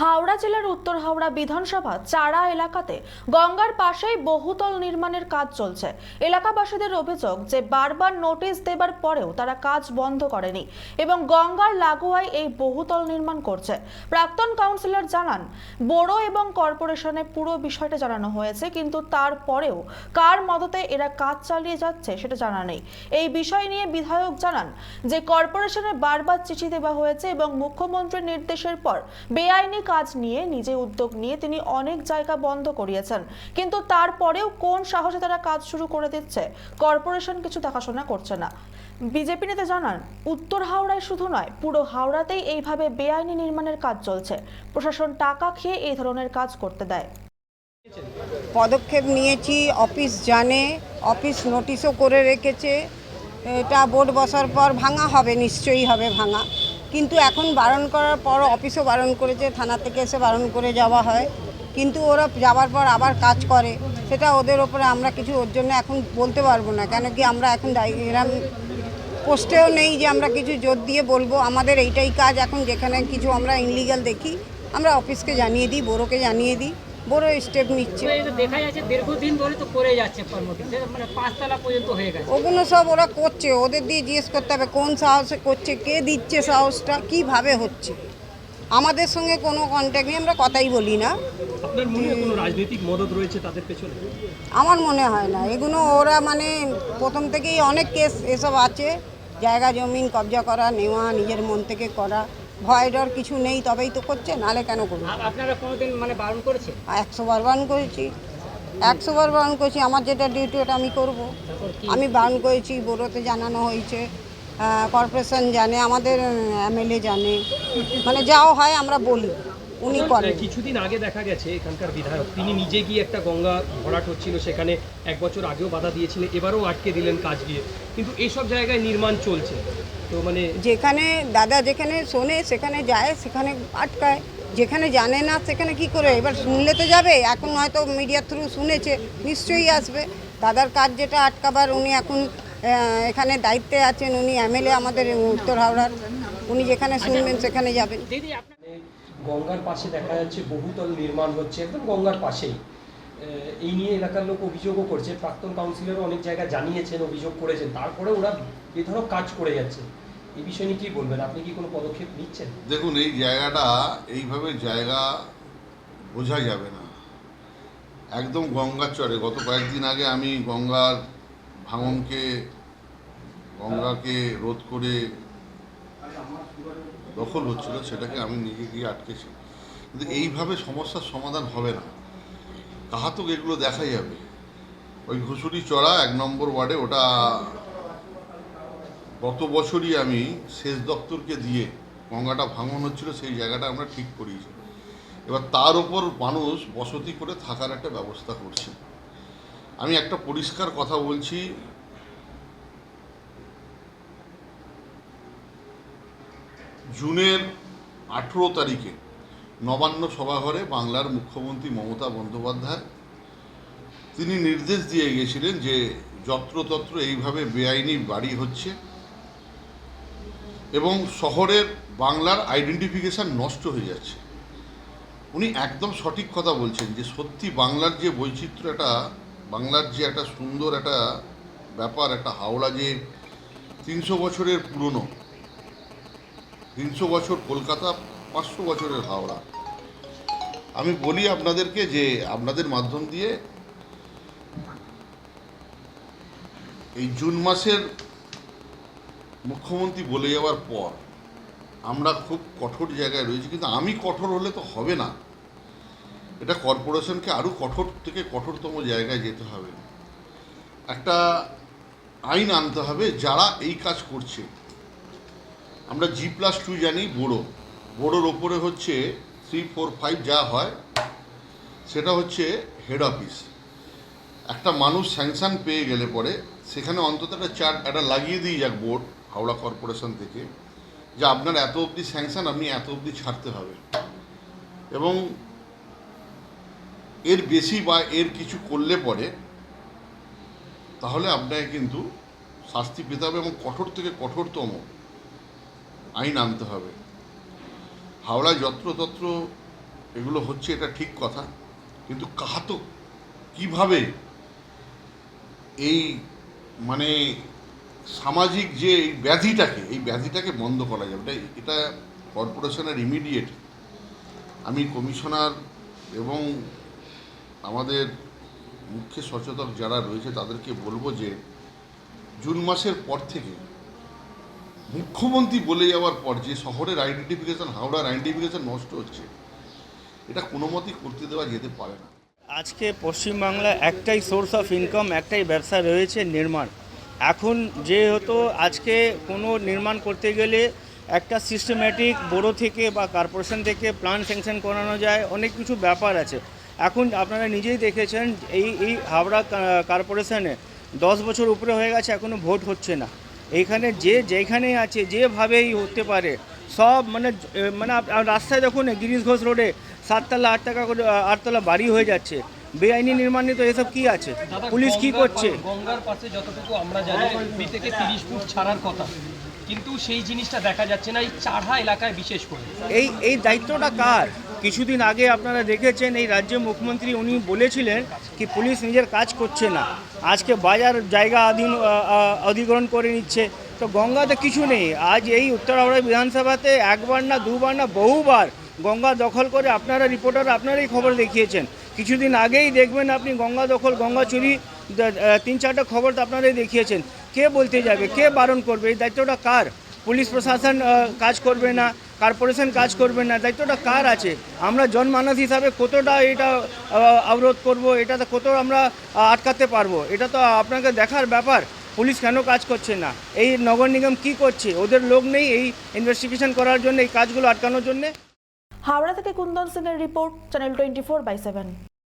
হাওড়া জেলার উত্তর হাওড়া বিধানসভা চারা এলাকাতে গঙ্গার পাশেই বহুতল নির্মাণের কাজ চলছে। এলাকাবাসীদের অভিযোগ যে বারবার নোটিশ দেবার পরেও তারা কাজ বন্ধ করেনি এবং গঙ্গার লাগোয়ায় এই বহুতল নির্মাণ করছে। প্রাক্তন কাউন্সিলর জানান বড় এবং কর্পোরেশনে পুরো বিষয়টা জানানো হয়েছে, কিন্তু তারপরেও কার মদতে এরা কাজ চালিয়ে যাচ্ছে সেটা জানা নেই। এই বিষয় নিয়ে বিধায়ক জানান যে কর্পোরেশনে বারবার চিঠি দেওয়া হয়েছে এবং মুখ্যমন্ত্রীর নির্দেশের পর বেআইনি কাজ নিয়ে, নিজে উদ্যোগ নিয়ে তিনি অনেক জায়গা বন্ধ করিয়েছেন। কিন্তু তারপরেও কোন সাহসে তারা কাজ শুরু করে দিচ্ছে, কর্পোরেশন কিছু দেখাশোনা করছে না। বিজেপি নেতা জানান, উত্তর হাওড়ায় শুধু নয়, পুরো হাওড়াতেই এইভাবে বেআইনি নির্মাণের কাজ চলছে। প্রশাসন টাকা খেয়ে এই ধরনের কাজ করতে দেয়। পদক্ষেপ নিয়েছি, অফিস জানে, অফিস নোটিশও করে রেখেছে। এটা বোর্ড বসার পর ভাঙা হবে, নিশ্চয়ই হবে ভাঙা। কিন্তু এখন বারণ করার পর অফিসও বারণ করেছে, থানা থেকে এসে বারণ করে যাওয়া হয়। কিন্তু ওরা যাওয়ার পর আবার কাজ করে। সেটা ওদের ওপরে আমরা কিছু ওর জন্য এখন বলতে পারব না। কেন কি আমরা এখন এরম পোস্টেও নেই যে আমরা কিছু জোর দিয়ে বলব। আমাদের এইটাই কাজ। এখন যেখানে কিছু আমরা ইনলিগাল দেখি, আমরা অফিসকে জানিয়ে দিই বড়োকে জানিয়ে দিই। বড়ো স্টেপ নিচ্ছে। এই তো দেখা যাচ্ছে দীর্ঘদিন ধরে তো করে যাচ্ছে মানে পাঁচতলা পর্যন্ত হয়ে গেছে। ওগুলো সব ওরা করছে ওদের দিয়ে জিজ্ঞেস করতে হবে কোন সাহসে করছে কে দিচ্ছে সাহসটা কীভাবে হচ্ছে? আমাদের সঙ্গে কোনো কন্ট্যাক্ট নেই আমরা কথাই বলি না। আপনার মনে হয় কোনো রাজনৈতিক মদত রয়েছে তাদের পেছনে? আমার মনে হয় না। এগুলো ওরা মানে প্রথম থেকেই অনেক কেস এসব আছে। জায়গা জমিন কবজা করা নেওয়া নিজের মন থেকে করা। ভয় ডর কিছু নেই তবেই তো করছে নালে কেন করব? আপনারা কোনোদিন মানে বারণ করেছে একশো বার বারণ করেছি। একশো বার বারণ করেছি আমার যেটা ডিউটি ওটা আমি করব। আমি বারণ করেছি বোরোতে জানানো হয়েছে কর্পোরেশন জানে আমাদের এমএলএ জানে। মানে যাও হয় আমরা বলি উনি করেন। কিছুদিন আগে দেখা গেছে এখানকার বিধায়ক তিনি নিজে গিয়ে একটা গঙ্গা ভরাট হচ্ছিল সেখানে এক বছর আগেও বাধা দিয়েছিলেন এবারও আটকে দিলেন কাজ দিয়ে। কিন্তু এইসব জায়গায় নির্মাণ চলছে। তো মানে যেখানে দাদা যেখানে শোনে সেখানে যায় সেখানে আটকায়। যেখানে জানে না সেখানে কি করে? এবার শুনলে তো যাবে এখন হয়তো মিডিয়ার থ্রু শুনেছে নিশ্চয়ই আসবে। দাদার কাজ যেটা আটকাবার উনি এখন এখানে দায়িত্বে আছেন উনি এমএলএ আমাদের উত্তর হাওড়ার। উনি যেখানে শুনবেন সেখানে যাবেন। দিদি গঙ্গার পাশে দেখা যাচ্ছে বহুতল নির্মাণ হচ্ছে একদম গঙ্গার পাশেই। এই নিয়ে এলাকার লোক অভিযোগও করছে। প্রাক্তন কাউন্সিলরও অনেক জায়গায় জানিয়েছেন, অভিযোগ করেছেন। তারপরে ওরা বেধরক কাজ করে যাচ্ছে। এই বিষয় নিয়ে কি বলবেন? আপনি কি কোনো পদক্ষেপ নিচ্ছেন? দেখুন, এই জায়গাটা, এইভাবে জায়গা বোঝা যাবে না। একদম গঙ্গার চরে। গত কয়েকদিন আগে আমি গঙ্গার ভাঙনকে, গঙ্গাকে রোধ করে দখল হচ্ছিল, সেটাকে আমি নিজে গিয়ে আটকেছি। কিন্তু এইভাবে সমস্যার সমাধান হবে না। কাহাতক এগুলো দেখা যাবে ওই ঘুষুরি চড়া এক নম্বর ওয়ার্ডে, ওটা গত বছরই আমি সেচ দপ্তরকে দিয়ে গঙ্গাটা ভাঙন হচ্ছিল, সেই জায়গাটা আমরা ঠিক করিয়েছি। এবার তার উপর মানুষ বসতি করে থাকার একটা ব্যবস্থা করছে। আমি একটা পরিষ্কার কথা বলছি। জুনের আঠেরো তারিখে নবান্ন সভাঘরে বাংলার মুখ্যমন্ত্রী মমতা বন্দ্যোপাধ্যায়। তিনি নির্দেশ দিয়ে গিয়েছিলেন যে যত্রতত্র এইভাবে বেআইনি বাড়ি হচ্ছে এবং শহরের বাংলার আইডেন্টিফিকেশান নষ্ট হয়ে যাচ্ছে। উনি একদম সঠিক কথা বলছেন যে সত্যি বাংলার যে বৈচিত্র্য একটা বাংলার যে একটা সুন্দর একটা ব্যাপার, একটা হাওড়া যে তিনশো বছরের পুরনো, তিনশো বছর কলকাতা পাঁচশো বছরের হাওড়া। আমি বলি আপনাদেরকে যে আপনাদের মাধ্যম দিয়ে এই জুন মাসের মুখ্যমন্ত্রী বলে যাওয়ার পর আমরা খুব কঠোর জায়গায় রয়েছি, কিন্তু আমি কঠোর হলে তো হবে না। এটা কর্পোরেশনকে আরও কঠোর থেকে কঠোরতম জায়গায় যেতে হবে। একটা আইন আনতে হবে যারা এই কাজ করছে। আমরা জি প্লাস টু জানি বড়ো বড়োর ওপরে হচ্ছে থ্রি ফোর ফাইভ যা হয়, সেটা হচ্ছে হেড অফিস একটা মানুষ স্যাংশন পেয়ে গেলে পরে সেখানে অন্তত একটা চার্ট একটা লাগিয়ে দিই যাক বোর্ড, হাওড়া কর্পোরেশন থেকে, যে আপনার এত অবধি স্যাংশন আপনি এত অবধি ছাড়তে হবে। এবং এর বেশি বা এর কিছু করলে পরে, তাহলে আপনাকে কিন্তু শাস্তি পেতে হবে এবং কঠোর থেকে কঠোরতম আইন আনতে হবে। হাওড়ায় যত্রতত্র এগুলো হচ্ছে এটা ঠিক কথা, কিন্তু কাহাতো কীভাবে এই মানে সামাজিক যে এই ব্যাধিটাকে এই ব্যাধিটাকে বন্ধ করা যাবে, এটা এটা কর্পোরেশনের ইমিডিয়েট আমি কমিশনার এবং আমাদের মুখ্য সচেতক যারা রয়েছে তাদেরকে বলব যে, জুন মাসের পর থেকে মুখ্যমন্ত্রী বলে যাওয়ার পর যে শহরের আইডেন্টিফিকেশন হাওড়ার আইডেন্টিফিকেশন নষ্ট হচ্ছে, এটা কোনো মতেই করতে দেওয়া যেতে পারে না। আজকে পশ্চিমবাংলা একটাই সোর্স অফ ইনকাম একটাই ব্যবসা রয়েছে নির্মাণ। এখন যেহেতু আজকে কোনো নির্মাণ করতে গেলে একটা সিস্টেম্যাটিক বড়ো থেকে বা কর্পোরেশন থেকে প্ল্যান স্যাংশন করানো যায়, অনেক কিছু ব্যাপার আছে। এখন আপনারা নিজেই দেখেছেন, এই এই হাওড়া কর্পোরেশনে দশ বছর উপরে হয়ে গেছে এখনও ভোট হচ্ছে না। এইখানে যে যেখানে আছে যেভাবেই হতে পারে সব মানে মানে রাস্তায় দেখুন গিরিশ ঘোষ রোডে সাততলা আট টাকা করে আটতলা বাড়ি হয়ে যাচ্ছে। বেআইনি নির্মাণে তো এসব কি আছে? পুলিশ কি করছে? গঙ্গার পাশে যতটুকু আমরা জানি কুড়ি থেকে তিরিশ ফুট ছাড়ার কথা। কিন্তু সেই জিনিসটা দেখা যাচ্ছে না এই চারহা এলাকায় বিশেষ করে। এই এই দায়িত্বটা কার? কিছুদিন আগে আপনারা দেখেছেন এই রাজ্যের মুখ্যমন্ত্রী উনি বলেছিলেন কি পুলিশ নিজের কাজ করছে না? আজকে বাজার জায়গা অধীন অধিগ্রহণ করে নিচ্ছে। তো গঙ্গাতে কিছু নেই। আজ এই উত্তর হাওড়া বিধানসভাতে একবার না দুবার না বহুবার গঙ্গা দখল করে আপনারা রিপোর্টার আপনারাই খবর দেখিয়েছেন। কিছুদিন আগেই দেখবেন আপনি গঙ্গা দখল, গঙ্গা চুরি তিন চারটা খবর তো আপনারাই দেখিয়েছেন। কে বলতে যাবে? কে বারণ করবে? এই দায়িত্বটা কার? পুলিশ প্রশাসন কাজ করবে না। কর্পোরেশন কাজ করবে না, দায়িত্বটা কার আছে? আমরা জনমানস হিসাবে কতটা এটা অবরোধ করব এটাতে কত আমরা আটকাতে পারব? এটা তো আপনাকে দেখার ব্যাপার, পুলিশ কেন কাজ করছে না? এই নগর নিগম কি করছে? ওদের লোক নেই এই ইনভেস্টিগেশন করার জন্য, এই কাজগুলো আটকানোর জন্য? হাওড়া থেকে কুন্দন সিং এর report channel twenty four by seven